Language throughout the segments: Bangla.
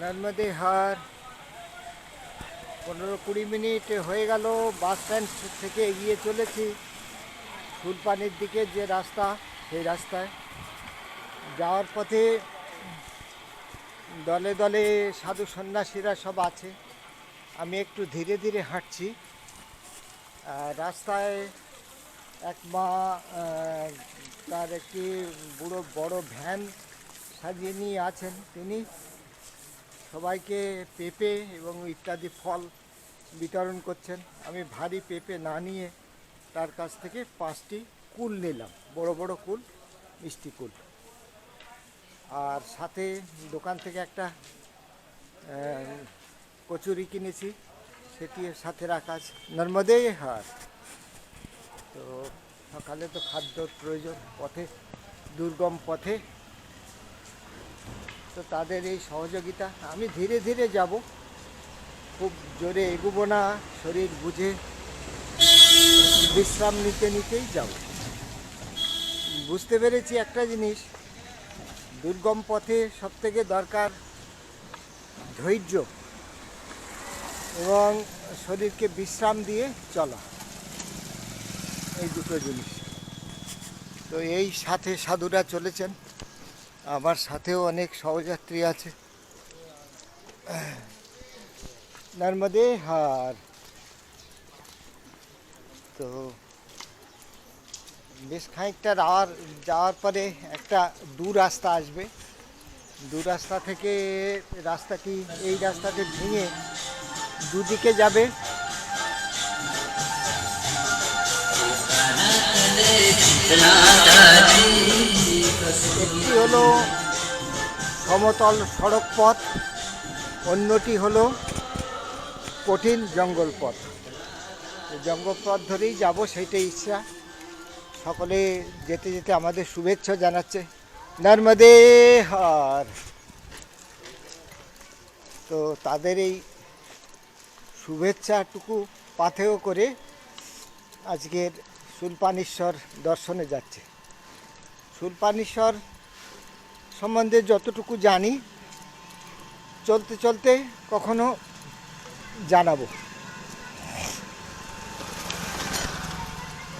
নর্মদে হার। পনেরো কুড়ি মিনিট হয়ে গেল, বাস স্ট্যান্ড থেকে এগিয়ে চলেছি। ফুলপানির দিকে যে রাস্তা, সেই রাস্তায়। যাওয়ার পথে দলে দলে সাধু সন্ন্যাসীরা সব আছে। আমি একটু ধীরে ধীরে হাঁটছি। রাস্তায় এক মা তার একটি বুড়ো বড় ভ্যান সাজিয়ে নিয়ে আছেন তিনি। সবাইকে পেঁপে এবং ইত্যাদি ফল বিতরণ করছেন। আমি ভারী পেঁপে না নিয়ে তার কাছ থেকে পাঁচটি কুল নিলাম। বড় বড় কুল, মিষ্টি কুল। আর সাথে দোকান থেকে একটা কচুরি কিনেছি। সেটি সাথে রাখা আছে। নর্মদে হার। তো সকালে তো খাদ্য প্রয়োজন, পথে, দুর্গম পথে তো তাদের এই সহযোগিতা। আমি ধীরে ধীরে যাব। খুব জোরে এগুবো না, শরীর বুঝে বিশ্রাম নিতে নিতেই যাব। বুঝতে পেরেছি একটা জিনিস, দুর্গম পথে সবথেকে দরকার ধৈর্য এবং শরীরকে বিশ্রাম দিয়ে চলা। এই দুটো জিনিস। তো এই সাথে সাধুরা চলেছেন। আমার সাথেও অনেক সহযাত্রী আছে। নর্মদে হার। তো বেশ খানিকটা যাওয়ার যাওয়ার পরে একটা দু রাস্তা আসবে। দু রাস্তা থেকে, রাস্তাটি এই রাস্তাটি ভেঙে দুদিকে যাবে। একটি হলো সমতল সড়ক পথ, অন্যটি হলো কঠিন জঙ্গল পথ। জঙ্গল পথ ধরেই যাব, সেইটাই ইচ্ছা। সকলে যেতে যেতে আমাদের শুভেচ্ছা জানাচ্ছে। নর্মদে হার। তো তাদের এই শুভেচ্ছাটুকু পাথেয় করে আজকের সুলপানেশ্বর দর্শনে যাচ্ছে। সুলপানেশ্বর সম্বন্ধে যতটুকু জানি, চলতে চলতে কখনো জানাব।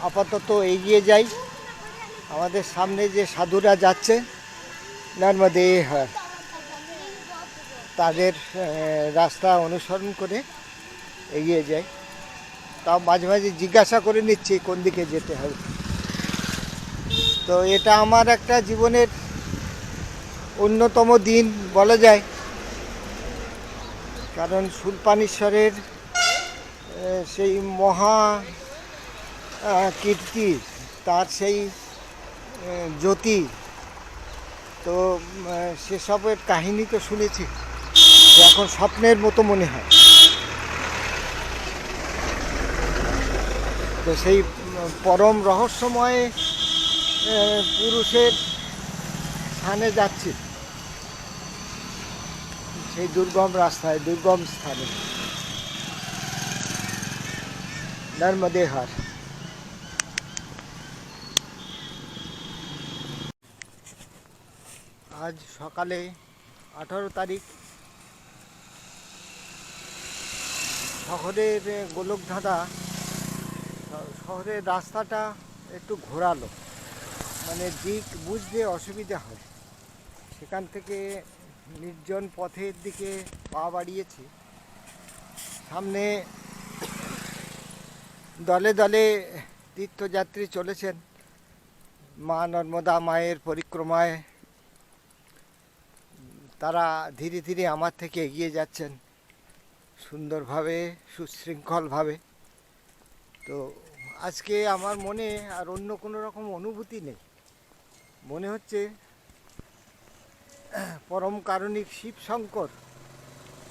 আপাতত এগিয়ে যাই। আমাদের সামনে যে সাধুরা যাচ্ছে, নর্মদে হয় তাদের রাস্তা অনুসরণ করে এগিয়ে যাই। তাও মাঝে মাঝে জিজ্ঞাসা করে নিচ্ছি কোন দিকে যেতে হবে। তো এটা আমার একটা জীবনের অন্যতম দিন বলা যায়। কারণ সুলপানেশ্বরের সেই মহা কীর্তি, তার সেই জ্যোতি, তো সেসবের কাহিনী তো শুনেছি। এখন স্বপ্নের মতো মনে হয়। তো সেই পরম রহস্যময় পুরুষের স্থানে যাচ্ছি। সেই দুর্গম রাস্তায়, দুর্গম স্থানে। নর্মদে হার আজ সকালে আঠারো তারিখ। শহরের গোলকধাঁধা শহরের রাস্তাটা একটু ঘোরালো। মানে দিক বুঝতে অসুবিধা হয়। সেখান থেকে নির্জন পথের দিকে পা বাড়িয়েছি। সামনে দলে দলে তীর্থযাত্রী চলেছেন। মা নর্মদা মায়ের পরিক্রমায় তারা ধীরে ধীরে আমার থেকে এগিয়ে যাচ্ছেন। সুন্দরভাবে, সুশৃঙ্খলভাবে। তো আজকে আমার মনে আর অন্য কোনো রকম অনুভূতি নেই। মনে হচ্ছে, পরম কারণিক শিব শঙ্কর,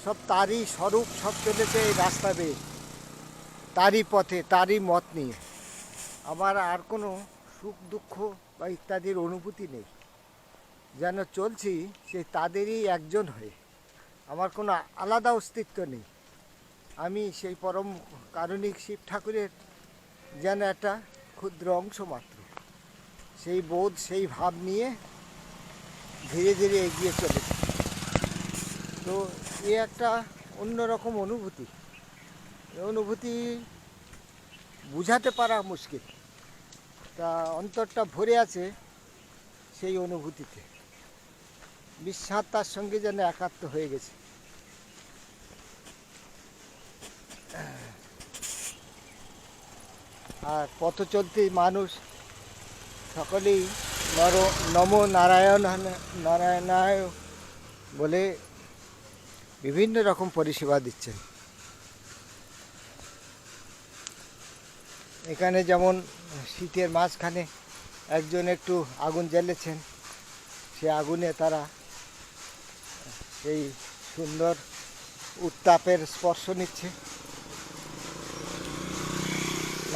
সব তারই স্বরূপ সব চলেছে এই রাস্তা বেয়ে তারই পথে, তারই মত নিয়ে। আমার আর কোনো সুখ, দুঃখ বা ইত্যাদির অনুভূতি নেই। যেন চলছি সে তাদেরই একজন হয়ে। আমার কোনো আলাদা অস্তিত্ব নেই। আমি সেই পরম কারণিক শিব ঠাকুরের যেন একটা ক্ষুদ্র অংশ মাত্র। সেই বোধ, সেই ভাব নিয়ে ধীরে ধীরে এগিয়ে চলেছে। তো এ একটা অন্যরকম অনুভূতি। অনুভূতি বুঝাতে পারা মুশকিল। তা অন্তরটা ভরে আছে সেই অনুভূতিতে। বিশ্বাস তার সঙ্গে যেন একাত্ম হয়ে গেছে। আর পথ চলতি মানুষ সকলেই নর, নম নারায়ণ নারায়ণায় বলে বিভিন্ন রকম পরিষেবা দিচ্ছেন। এখানে যেমন শীতের মাঝখানে একজন একটু আগুন জ্বেলেছেন, সে আগুনে তারা সেই সুন্দর উত্তাপের স্পর্শ নিচ্ছে।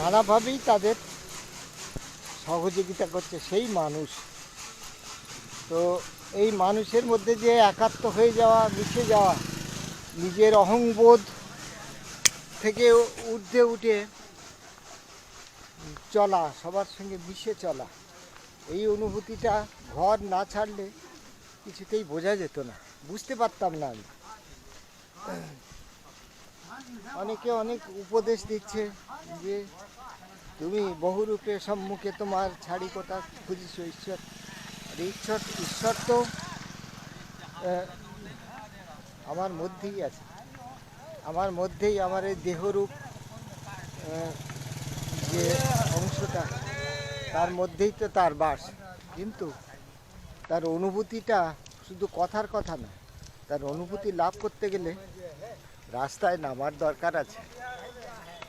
নানাভাবেই তাদের সহযোগিতা করছে সেই মানুষ। তো এই মানুষের মধ্যে যে একাত্ম হয়ে যাওয়া, মিশে যাওয়া, নিজের অহংবোধ থেকে ঊর্ধ্বে উঠে চলা, সবার সঙ্গে মিশে চলা, এই অনুভূতিটা ঘর না ছাড়লে কিছুতেই বোঝা যেত না। বুঝতে পারতাম না আমি। অনেকে অনেক উপদেশ দিচ্ছে যে তুমি বহুরূপে সম্মুখে তোমার ছাড়ি কোথা খুঁজিস ঈশ্বর। আর ঈশ্বর ঈশ্বর তো আমার মধ্যেই আছে। আমার মধ্যেই আমার এই দেহরূপ যে অংশটা, তার মধ্যেই তো তার বাস। কিন্তু তার অনুভূতিটা শুধু কথার কথা না, তার অনুভূতি লাভ করতে গেলে রাস্তায় নামার দরকার আছে।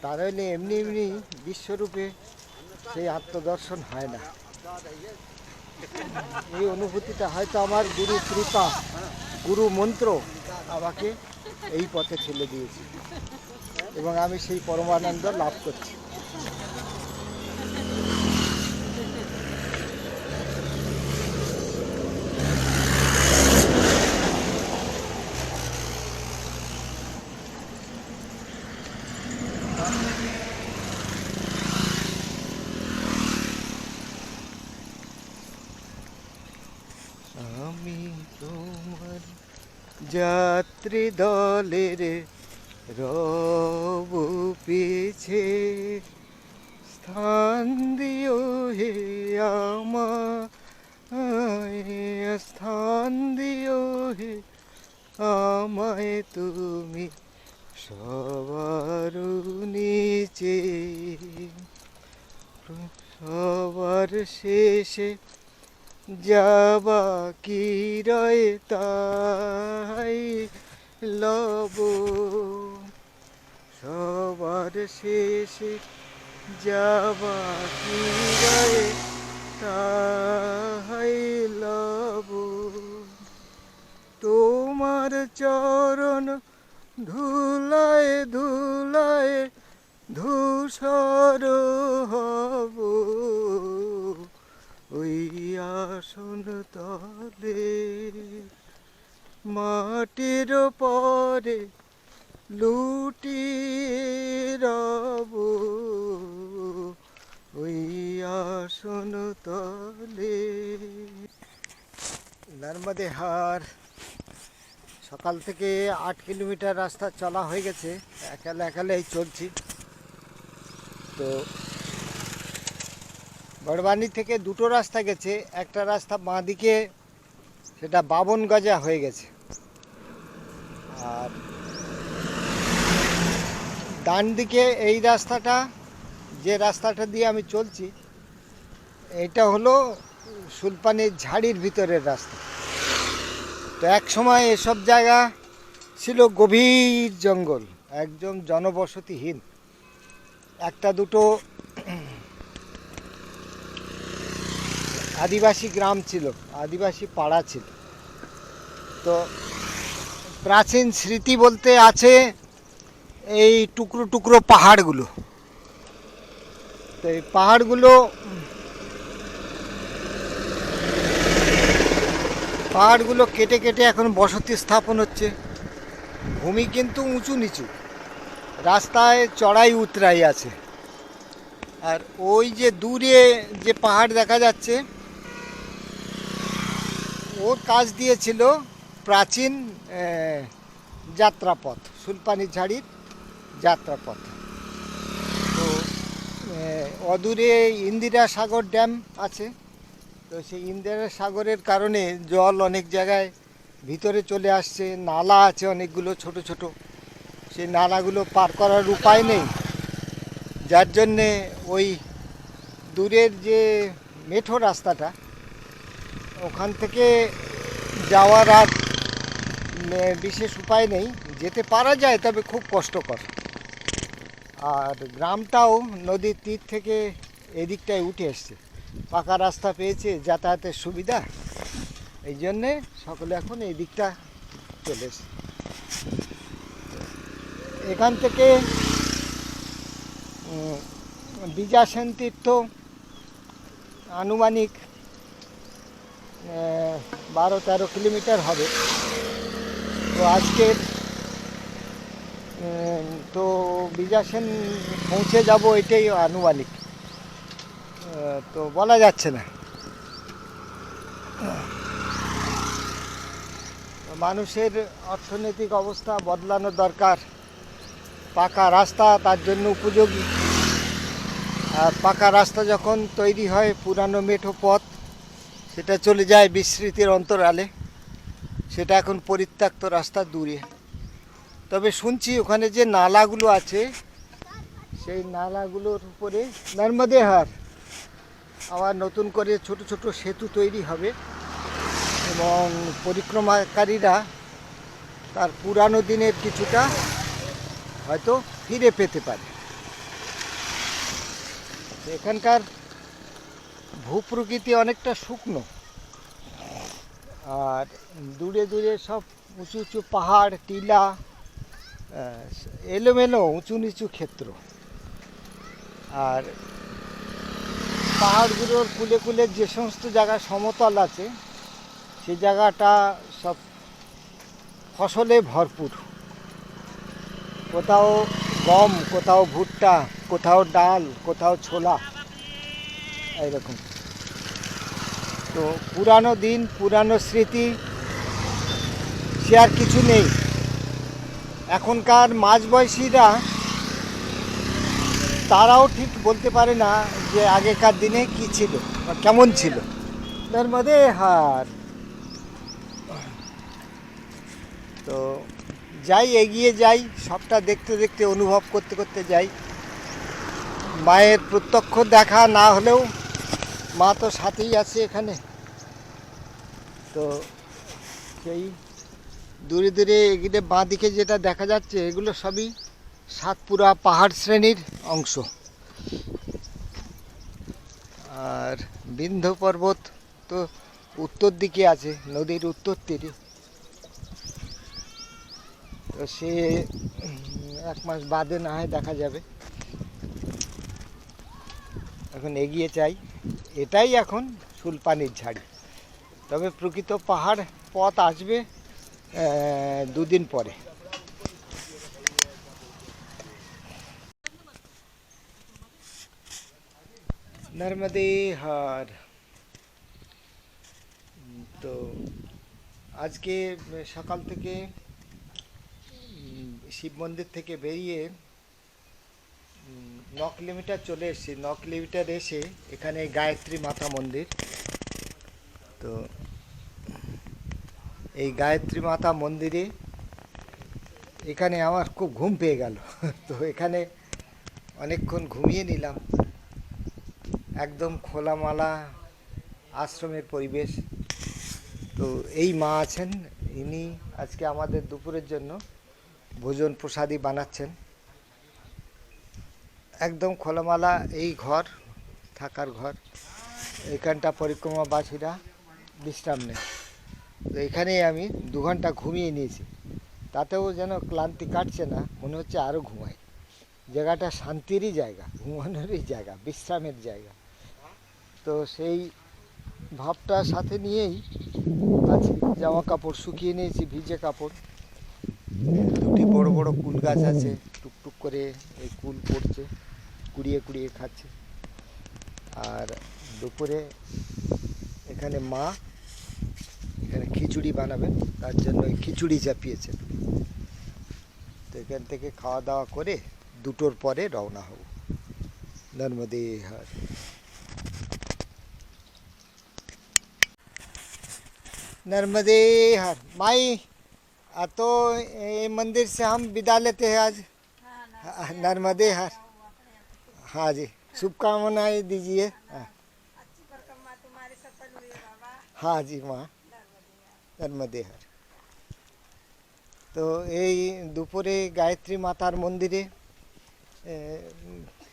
তার হইলে এমনি এমনি বিশ্বরূপে সেই আত্মদর্শন হয় না। এই অনুভূতিটা হয়তো আমার গুরু কৃপা, গুরু মন্ত্র আমাকে এই পথে ঠেলে দিয়েছে। এবং আমি সেই পরমানন্দ লাভ করছি আমি তোমার যাত্রী দলের রব পিছে স্থান দিও হে আমায়, স্থান দিও হে আমায় তুমি সবার নিচে। সবার শেষে যাবা কি রয়ে লব। সবার শেষে যাবা কি রয়ে লব। তোমার চরণ ধুলায় ধুলায় ধূসর হব। আসন তলে, মাটির পরে লুটি রব। ওই আসন তলে। নর্মদে হার সকাল থেকে আট কিলোমিটার রাস্তা চলা হয়ে গেছে। একালে একালেই চলছি। তো বড়বানি থেকে দুটো রাস্তা গেছে। একটা রাস্তা বাঁ দিকে সেটা বাবন গজা হয়ে গেছে। আর ডান দিকে এই রাস্তাটা, যে রাস্তাটা দিয়ে আমি চলছি, এটা হলো সুলপানির ঝাড়ির ভিতরের রাস্তা। তো এক সময় এসব জায়গা ছিল গভীর জঙ্গল, একদম জনবসতিহীন। একটা দুটো আদিবাসী গ্রাম ছিল, আদিবাসী পাড়া ছিল। তো প্রাচীন স্মৃতি বলতে আছে এই টুকরো টুকরো পাহাড়গুলো। তো এই পাহাড়গুলো পাহাড়গুলো কেটে কেটে এখন বসতি স্থাপন হচ্ছে। ভূমি কিন্তু উঁচু নিচু। রাস্তায় চড়াই উতরাই আছে। আর ওই যে দূরে যে পাহাড় দেখা যাচ্ছে ওর কাজ দিয়েছিল প্রাচীন যাত্রাপথ সুলপানি ঝাড়ির যাত্রাপথ। তো অদূরে ইন্দিরা সাগর ড্যাম আছে। তো সেই ইন্দিরা সাগরের কারণে জল অনেক জায়গায় ভিতরে চলে আসছে, নালা আছে অনেকগুলো ছোট ছোট। সেই নালাগুলো পার করার উপায় নেই। যার জন্যে ওই দূরের যে মেঠো রাস্তাটা ওখান থেকে যাওয়ার আর বিশেষ উপায় নেই। যেতে পারা যায়, তবে খুব কষ্টকর। আর গ্রামটাও নদীর তীর থেকে এদিকটায় উঠে এসছে। পাকা রাস্তা পেয়েছে, যাতায়াতের সুবিধা। এই জন্যে সকলে এখন এই দিকটা চলে এসছে। এখান থেকে বিজাসেন তীর্থ আনুমানিক বারো তেরো কিলোমিটার হবে। তো আজকের তো বিজাসেন পৌঁছে যাব এটাই আনুমানিক। তো বলা যাচ্ছে না। মানুষের অর্থনৈতিক অবস্থা বদলানো দরকার। পাকা রাস্তা তার জন্য উপযোগী। আর পাকা রাস্তা যখন তৈরি হয়, পুরানো মেঠো পথ সেটা চলে যায় বিস্মৃতির অন্তরালে। সেটা এখন পরিত্যক্ত রাস্তা দূরে। তবে শুনছি ওখানে যে নালাগুলো আছে, সেই নালাগুলোর উপরে নর্মদে হার আবার নতুন করে ছোট ছোট সেতু তৈরি হবে এবং পরিক্রমাকারীরা তার পুরানো দিনের কিছুটা হয়তো ফিরে পেতে পারে। এখানকার ভূপ্রকৃতি অনেকটা শুকনো। আর দূরে দূরে সব উঁচু উঁচু পাহাড়, টিলা এলোমেলো উঁচু নিচু ক্ষেত্র। আর পাহাড়গুলোর কুলে কুলে যে সমস্ত জায়গা সমতল আছে, সে জায়গাটা সব ফসলে ভরপুর। কোথাও গম, কোথাও ভুট্টা, কোথাও ডাল, কোথাও ছোলা, এইরকম। তো পুরানো দিন, পুরানো স্মৃতি, সে আর কিছু নেই। এখনকার মাঝবয়সীরা তারাও ঠিক বলতে পারে না যে আগেকার দিনে কি ছিল বা কেমন ছিল। তার মধ্যে হার। তো যাই এগিয়ে যাই, সবটা দেখতে দেখতে, অনুভব করতে করতে যাই। মায়ের প্রত্যক্ষ দেখা না হলেও মা তো সাথেই আছে এখানে। তো সেই দূরে দূরে এগিয়ে বাঁ দিকে যেটা দেখা যাচ্ছে, এগুলো সবই সাতপুরা পাহাড় শ্রেণির অংশ। আর বিন্ধ্য পর্বত তো উত্তর দিকে আছে, নদীর উত্তর তীরে। তো সে এক মাস বাদে না হয় দেখা যাবে। এখন এগিয়ে চাই এটাই এখন সুলপানির ঝাড়ি। তবে প্রকৃত পাহাড় পথ আসবে দুদিন পরে। নর্মদে হার। তো আজকে সকাল থেকে শিব মন্দির থেকে বেরিয়ে উম, ন কিলোমিটার চলে এসেছি। ন কিলোমিটার এসে এখানে গায়ত্রী মাতা মন্দির। তো এই গায়ত্রী মাতা মন্দিরে এখানে আমার খুব ঘুম পেয়ে গেল। তো এখানে অনেকক্ষণ ঘুমিয়ে নিলাম। একদম খোলামালা আশ্রমের পরিবেশ। তো এই মা আছেন ইনি আজকে আমাদের দুপুরের জন্য ভোজন প্রসাদী বানাচ্ছেন। একদম খোলামালা এই ঘর, থাকার ঘর। এখানটা পরিক্রমাবাসীরা বিশ্রাম নেয়। তো এখানেই আমি দু ঘণ্টা ঘুমিয়ে নিয়েছি। তাতেও যেন ক্লান্তি কাটছে না, মনে হচ্ছে আরও ঘুমাই। জায়গাটা শান্তিরই জায়গা, ঘুমানোরই জায়গা, বিশ্রামের জায়গা। তো সেই ভাবটা সাথে নিয়েই আছি জামা কাপড় শুকিয়ে নিয়েছি, ভিজে কাপড়। দুটি বড় বড় কুল গাছ আছে, টুকটুক করে এই কুল পড়ছে। কুড়িয়ে কুড়িয়ে খাচ্ছে আর দুপুরে এখানে মা এখানে খেতে খিচুড়ি বানাবেন তার জন্য ওই খিচুড়ি চাপিয়েছেন তো এখান থেকে খাওয়া দাওয়া করে দুটোর পরে রওনা হব নর্মদে হাট नर्मदे हर माई आ तो ये मंदिर से हम विदा लेते हैं आज हाँ, नर्मदे हर हाँ जी शुभकामनाएं दीजिए हाँ, अच्छी परिक्रमा तुम्हारी सफल हुई बाबा हाँ जी माँ নর্মদে হার তো এই দুপুরে গায়ত্রী মাতার মন্দিরে এ,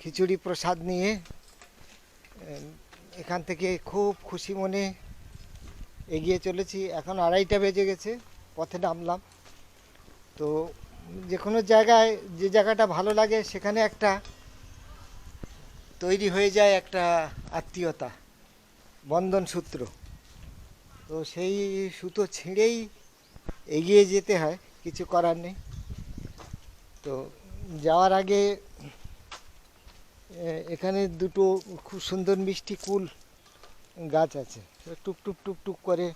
খিচুড়ি প্রসাদ নিয়ে এ, এখান থেকে খুব খুশি মনে এগিয়ে চলেছি এখন আড়াইটা বেজে গেছে পথে নামলাম তো যে কোনো জায়গায় যে জায়গাটা ভালো লাগে সেখানে একটা তৈরি হয়ে যায় একটা আত্মীয়তা, বন্ধন সূত্র। তো সেই সুতো ছিঁড়েই এগিয়ে যেতে হয়, কিছু করার নেই। তো যাওয়ার আগে এখানে দুটো খুব সুন্দর মিষ্টি কুল গাছ আছে। টুক টুক টুক টুক করে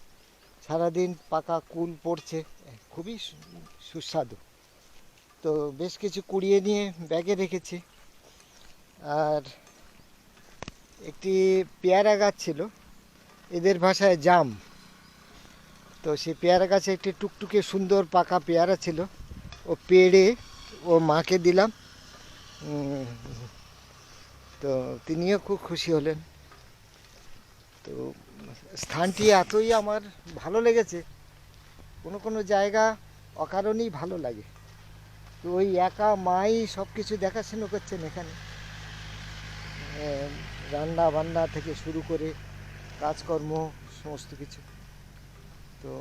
সারাদিন পাকা কুল পড়ছে, খুবই সুস্বাদু। তো বেশ কিছু কুড়িয়ে নিয়ে ব্যাগে রেখেছি। আর একটি পেয়ারা গাছ ছিল। এদের ভাষায় জাম। তো সেই পেয়ারা গাছে একটি টুকটুকে সুন্দর পাকা পেয়ারা ছিল। ও পেড়ে ও মাকে দিলাম। তো তিনিও খুব খুশি হলেন। তো স্থানটি এতই আমার ভালো লেগেছে, কোনো কোনো জায়গা অকারণেই ভালো লাগে। তো ওই একা মাই সব কিছু দেখাশোনা করছেন এখানে। রান্না বান্না থেকে শুরু করে কাজকর্ম, সমস্ত কিছু। তো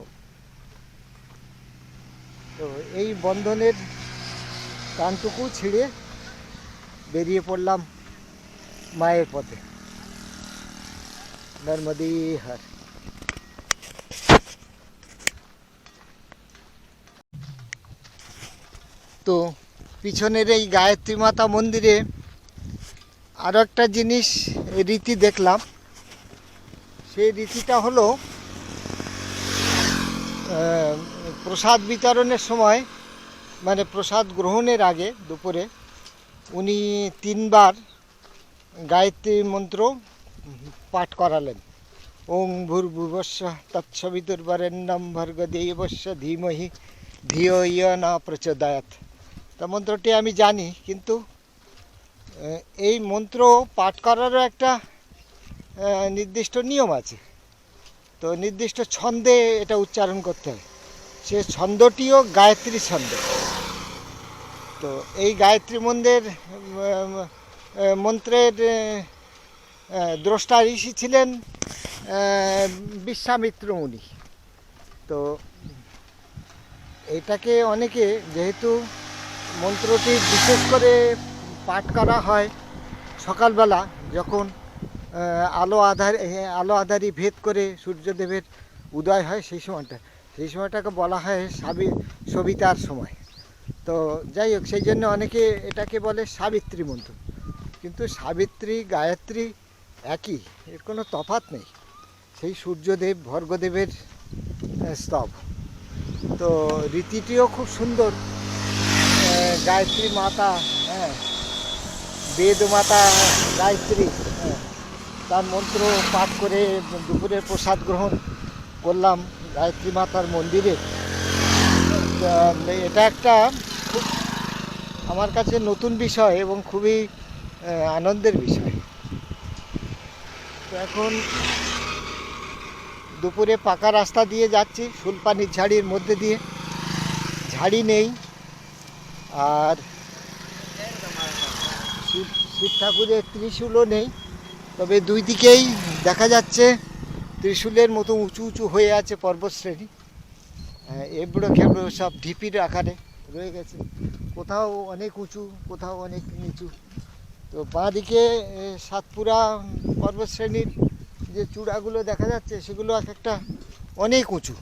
তো এই বন্ধনের টানটুকু ছিঁড়ে বেরিয়ে পড়লাম মায়ের পথে। নর্মদী তো, পিছনের এই গায়ত্রী মাতা মন্দিরে আরও একটা জিনিস রীতি দেখলাম। সেই রীতিটা হলো প্রসাদ বিতরণের সময় মানে প্রসাদ গ্রহণের আগে দুপুরে উনি তিনবার গায়ত্রী মন্ত্র পাঠ করালেন। ওং ভূর্ভুবস্য তৎসবিতুর্বরেণ্যম ভর্গ দেবস্য ধীমহি ধিয় ইয় না প্রচোদয়াত। তা মন্ত্রটি আমি জানি, কিন্তু এই মন্ত্র পাঠ করারও একটা নির্দিষ্ট নিয়ম আছে। তো নির্দিষ্ট ছন্দে এটা উচ্চারণ করতে হয়। সে ছন্দটিও গায়ত্রী ছন্দ। তো এই গায়ত্রী মন্দির মন্ত্রের দ্রষ্টা ঋষি ছিলেন বিশ্বামিত্র মুনি। তো এটাকে অনেকে যেহেতু মন্ত্রটি বিশেষ করে পাঠ করা হয়। সকালবেলা যখন আলো আধার আলো আধারি ভেদ করে সূর্যদেবের উদয় হয় সেই সময়টা। সেই সময়টাকে বলা হয় সাবি, সবিতার সময়। তো যাই হোক, সেই জন্য অনেকে এটাকে বলে সাবিত্রী মন্ত্র। কিন্তু সাবিত্রী, গায়ত্রী একই, এর কোনো তফাৎ নেই। সেই সূর্যদেব, ভর্গদেবের স্তব। তো রীতিটিও খুব সুন্দর। গায়ত্রী মাতা হ্যাঁ বেদ মাতা গায়ত্রী হ্যাঁ। তার মন্ত্র পাঠ করে দুপুরে প্রসাদ গ্রহণ করলাম গায়ত্রী মাতার মন্দিরে। এটা একটা খুব আমার কাছে নতুন বিষয় এবং খুবই আনন্দের বিষয়। তো এখন দুপুরে পাকা রাস্তা দিয়ে যাচ্ছি, ফুলপানির ঝাড়ির মধ্যে দিয়ে। ঝাড়ি নেই। আর শিব ঠাকুরের ত্রিশূলও নেই, তবে দুই দিকেই দেখা যাচ্ছে ত্রিশূলের মতো উঁচু উঁচু হয়ে আছে পর্বতশ্রেণী। এবড়ো খেবড়ো সব ঢিপির আকারে রয়ে গেছে। কোথাও অনেক উঁচু, কোথাও অনেক নিচু। তো বাঁদিকে সাতপুরা পর্বতশ্রেণীর যে চূড়াগুলো দেখা যাচ্ছে, সেগুলো এক একটা অনেক উঁচু।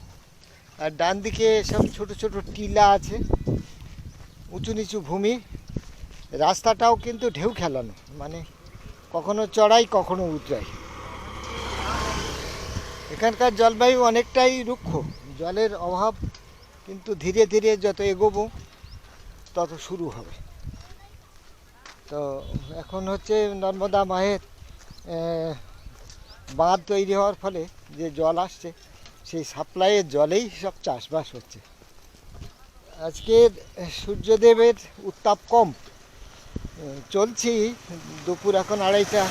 আর ডান দিকে সব ছোট ছোট টিলা আছে, উঁচু নিচু ভূমি। রাস্তাটাও কিন্তু ঢেউ খেলানো মানে কখনো চড়াই, কখনো উতরাই। এখানকার জলবায়ু অনেকটাই রুক্ষ, জলের অভাব কিন্তু ধীরে ধীরে যত এগোবো, তত শুরু হবে। তো এখন হচ্ছে নর্মদা মায়ের বাঁধ তৈরি হওয়ার ফলে যে জল আসছে, সেই সাপ্লাইয়ের জলেই সব চাষবাস হচ্ছে। আজকের সূর্যদেবের উত্তাপ কম চলছি, দুপুর এখন আড়াইটা,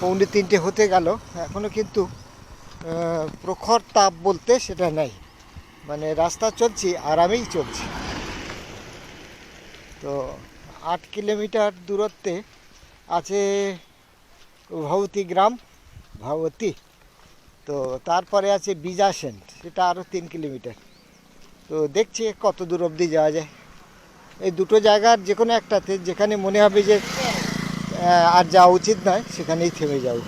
পৌনে তিনটে হতে গেল। এখনও কিন্তু প্রখর তাপ বলতে সেটা নাই। মানে রাস্তা চলছি, আরামেই চলছি। তো আট কিলোমিটার দূরত্বে আছে ভবতী গ্রাম, ভবতী। তো তারপরে আছে বিজাসেন সেটা আরও তিন কিলোমিটার। তো দেখছি কত দূর অবধি যাওয়া যায়। এই দুটো জায়গার যে কোনো একটাতে যেখানে মনে হবে যে আর যাওয়া উচিত নয়, সেখানেই থেমে যাও।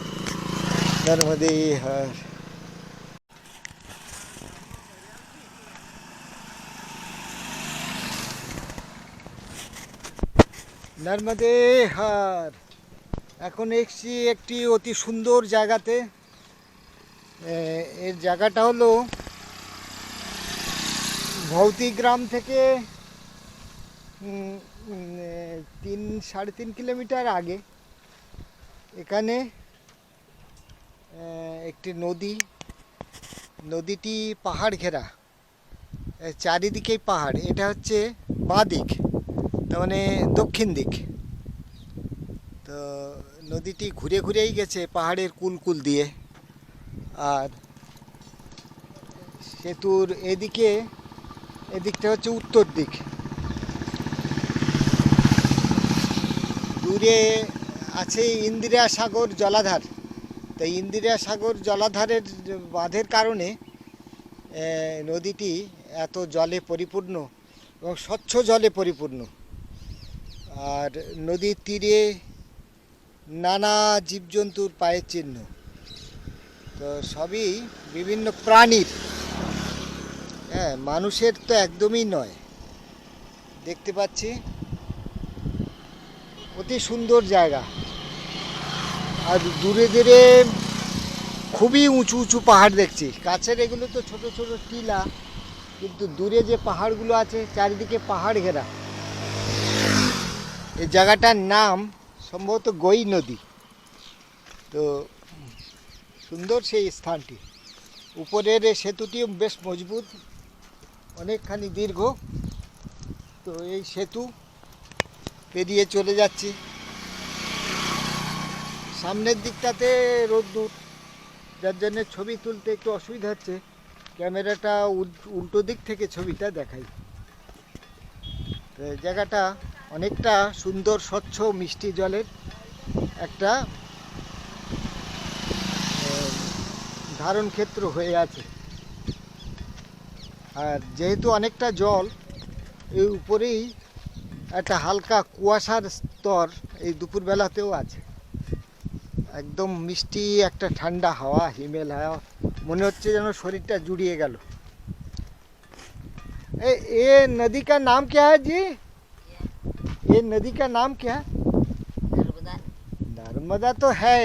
তার মধ্যে। নর্মদে হার। এখন এসছি একটি অতি সুন্দর জায়গাতে। এর জায়গাটা হলো ভৌতিক গ্রাম থেকে তিন, সাড়ে তিন কিলোমিটার আগে এখানে একটি নদী, নদীটি পাহাড় ঘেরা। চারিদিকেই পাহাড়। এটা হচ্ছে বাঁ দিক, তার মানে দক্ষিণ দিক। তো নদীটি ঘুরে ঘুরেই গেছে পাহাড়ের কুল কুল দিয়ে। আর সেতুর এদিকে, এদিকটা হচ্ছে উত্তর দিক। দূরে আছে ইন্দিরা সাগর জলাধার। তো ইন্দিরা সাগর জলাধারের বাঁধের কারণে নদীটি এত জলে পরিপূর্ণ এবং স্বচ্ছ জলে পরিপূর্ণ। আর নদীর তীরে নানা জীবজন্তুর পায়ের চিহ্ন। তো সবই বিভিন্ন প্রাণীর। হ্যাঁ মানুষের তো একদমই নয়। দেখতে পাচ্ছি। অতি সুন্দর জায়গা। আর দূরে দূরে খুবই উঁচু উঁচু পাহাড় দেখছি। কাছের এগুলো তো ছোট ছোট টিলা, কিন্তু দূরে যে পাহাড়গুলো আছে, চারিদিকে পাহাড় ঘেরা। এই জায়গাটার নাম সম্ভবত গই নদী। তো সুন্দর সেই স্থানটি। উপরের সেতুটিও বেশ মজবুত, অনেকখানি দীর্ঘ। তো এই সেতু পেরিয়ে চলে যাচ্ছি। সামনের দিকটাতে রোদ্দুর যার জন্য ছবি তুলতে একটু অসুবিধা হচ্ছে। ক্যামেরাটা উল- উল্টো দিক থেকে ছবিটা দেখাই। জায়গাটা অনেকটা সুন্দর, স্বচ্ছ, মিষ্টি জলের একটা ধারণ ক্ষেত্র হয়ে আছে। আর যেহেতু অনেকটা জল, এই উপরেই একটা হালকা কুয়াশার স্তর এই দুপুরবেলাতেও আছে একদম মিষ্টি একটা ঠান্ডা হাওয়া হিমেল হাওয়া মনে হচ্ছে যেন শরীরটা জুড়িয়ে গেল ए ये नदी का नाम क्या है जी ये नदी का नाम क्या है नर्मदा नर्मदा तो है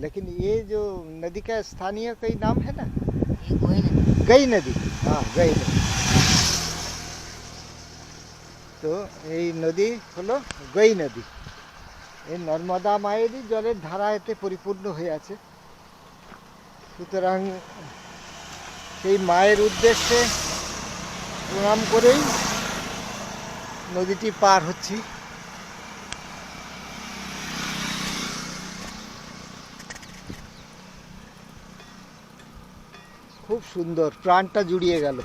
लेकिन ये जो नदी का स्थानीय कोई नाम है ना ये कोई नहीं गई नदी हाँ गई नदी তো এই নদী হলো গই নদী। এই নর্মদা মায়েরই জলের ধারা এতে পরিপূর্ণ হয়ে আছে। সুতরাং সেই মায়ের উদ্দেশ্যে প্রণাম করেই নদীটি পার হচ্ছি। খুব সুন্দর, প্রাণটা জুড়িয়ে গেল।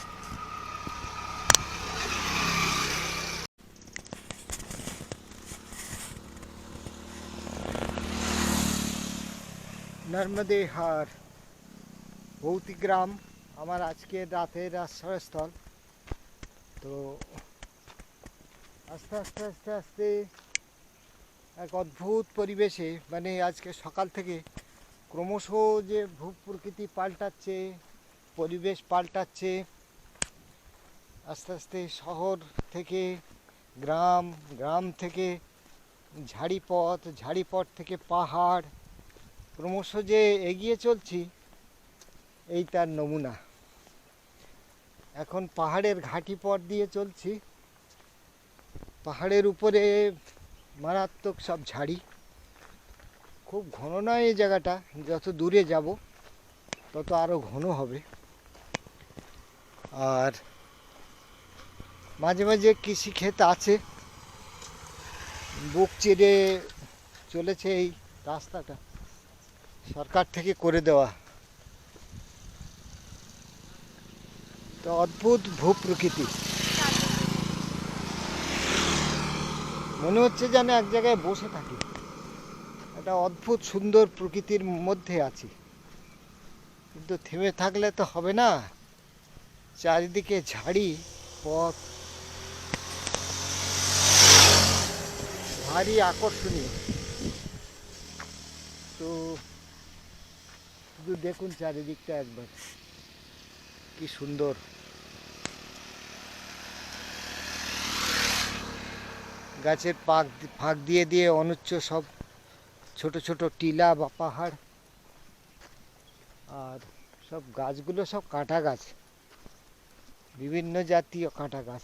নর্মদে হার, ভৌতিক গ্রাম, আমার আজকে রাতের আশ্রয়স্থল। তো আস্তে আস্তে আস্তে আস্তে এক অদ্ভুত পরিবেশে মানে আজকে সকাল থেকে ক্রমশ যে ভূ প্রকৃতি পাল্টাচ্ছে, পরিবেশ পাল্টাচ্ছে, আস্তে আস্তে শহর থেকে গ্রাম গ্রাম থেকে ঝাড়িপথ ঝাড়িপথ থেকে পাহাড় ক্রমশ যে এগিয়ে চলছি, এই তার নমুনা। এখন পাহাড়ের ঘাটি পথ দিয়ে চলছি। পাহাড়ের উপরে মারাত্মক সব ঝাড়ি। খুব ঘন নয় এই জায়গাটা, যত দূরে যাব, তত আরও ঘন হবে। আর মাঝে মাঝে কৃষি ক্ষেত আছে। বুক চিরে চলেছে এই রাস্তাটা। সরকার থেকে করে দেওয়া। তো অদ্ভুত ভূপ্রকৃতি মনে হচ্ছে যেন এক জায়গায় বসে থাকি। একটা অদ্ভুত সুন্দর প্রকৃতির মধ্যে আছি। কিন্তু থেমে থাকলে তো হবে না। চারিদিকে ঝাড়ি, পথ। ভারী আকর্ষণীয়। তো শুধু দেখুন চারিদিকটা একবার। কি সুন্দর। গাছের পাক ফাঁক দিয়ে দিয়ে অনুচ্চ সব ছোট ছোট টিলা বা পাহাড়। আর সব গাছগুলো সব কাঁটা গাছ। বিভিন্ন জাতীয় কাঁটা গাছ।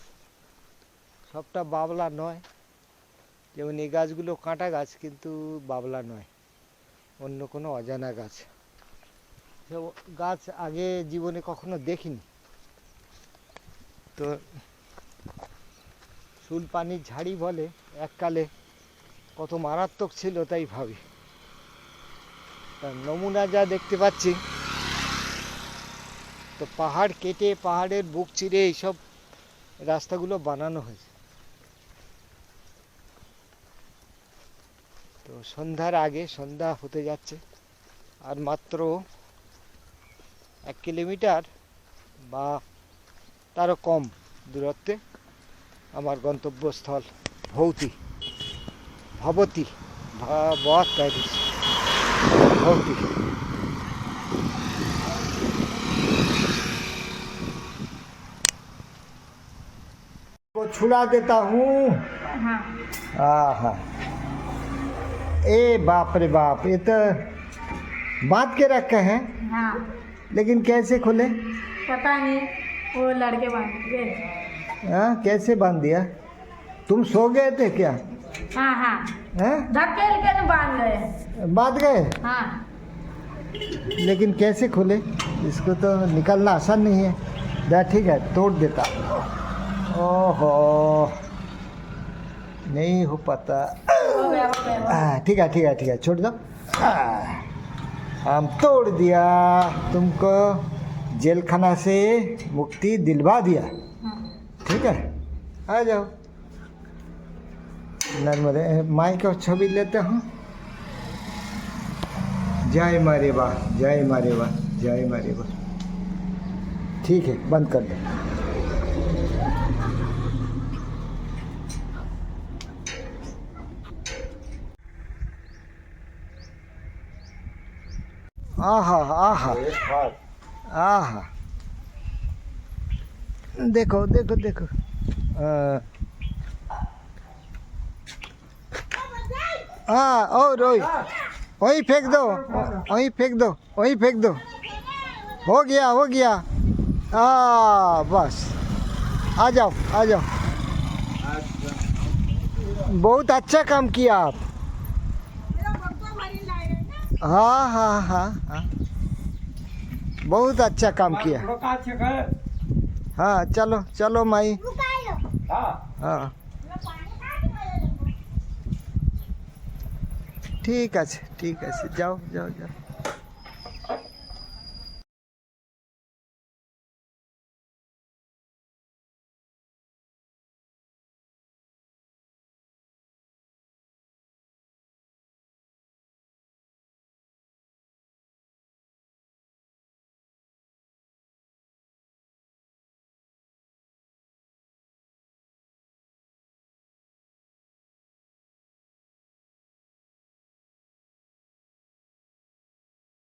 সবটা বাবলা নয়। যেমন এই গাছগুলো কাঁটা গাছ, কিন্তু বাবলা নয়। অন্য কোনো অজানা গাছ। গাছ আগে জীবনে কখনো দেখিনি। তো সুলপানির ঝাড়ি বলে, এককালে কত মারাত্মক ছিল তাই ভাবি। তার নমুনা যা দেখতে পাচ্ছি, তো পাহাড় কেটে পাহাড়ের বুক চিরে এইসব রাস্তাগুলো বানানো হয়েছে। তো সন্ধ্যার আগে সন্ধ্যা হতে যাচ্ছে, আর মাত্র এক কিলোমিটার বা তারও কম দূরত্বে আমার গন্তব্যস্থল ভৌতি ভবতী बहुत প্যারিস ভৌতি को छुड़ा देता हूँ हाँ हाँ ए बाप रे बाप ये तो बांध के रखे हैं हाँ लेकिन कैसे खोले? पता नहीं वो लड़के बाँध गए हाँ कैसे बाँध दिया? तुम सो गए थे क्या? हाँ हाँ। धकेल के बाँध गए। बाँध गए? हाँ। लेकिन कैसे खोले? इसको तो निकलना आसान नहीं है। ठीक है तोड़ देता। ओहो। नहीं हो पाता। हो हो ठीक है ठीक है ठीक है छोड़ दो। आ, हम तोड़ दिया। तुमको जेल खाना से मुक्ति दिलवा दिया। ठीक है? आ जाओ। नर्मदे, माई का छवि लेते हूँ। जय मारे वाह, जय मारे वाह, जय मारे वाह। ठीक है, बंद कर दो। आहा आहा। आहा। देखो देखो देखो। आ, हाँ और वही वही फेंक दो। वही फेंक दो। वही फेंक दो। हो गया हो गया। आ बस। आ जाओ आ जाओ। बहुत अच्छा काम किया आप। हाँ हाँ हाँ हाँ। बहुत अच्छा काम किया। हाँ चलो चलो माई। हाँ। ठीक है ठीक है जाओ जाओ जाओ।